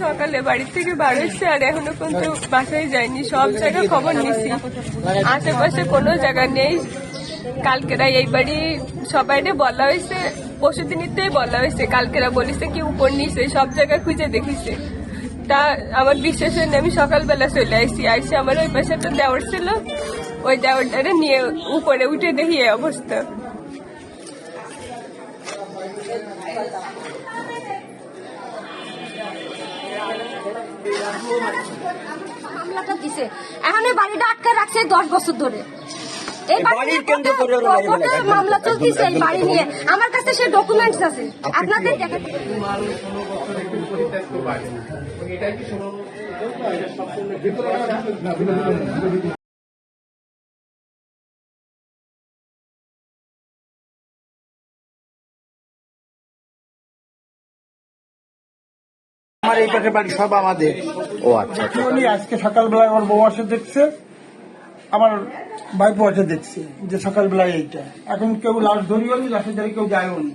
সকালে বাড়ি থেকে বার হচ্ছে আর এখনও পর্যন্ত বাসায় যায়নি সব জায়গায় খবর নিছি। আশেপাশে কোনো জায়গা নেই। কালকেরা এই বাড়ি সবাইরে বলা হয়েছে পরশু দিনই বলা হয়েছে। কালকেরা বলিছে কি উপর নিচে সব জায়গায় খুঁজে দেখিছে। তা আমার বিশ্বাস হয়নি, আমি সকালবেলা চলে আসছি আইসি আমার ওই পাশে একটা দেওয়ার ছিল, ওই দেওয়ারটারে নিয়ে উপরে উঠে দেখি অবস্থা। মামলাটা দিছে এখন বাড়িটা আটকে রাখছে দশ বছর ধরে। এই বাড়ির কেন্দ্র করে বাড়ি মামলা চলতেছে এই বাড়ি নিয়ে? আমার কাছে সে ডকুমেন্টস আছে। আপনাদের আমার এই পাশে বাড়ি সব আমাদের। ও আচ্ছা আচ্ছা। আজকে সকালবেলায় আমার বউ আসে দেখছে। আমার ভাইপো আছে দেখছে, যে সকালবেলায় এইটা। এখন কেউ লাশ ধরিও নি, লাশের ধারে কেউ যায়ও নি।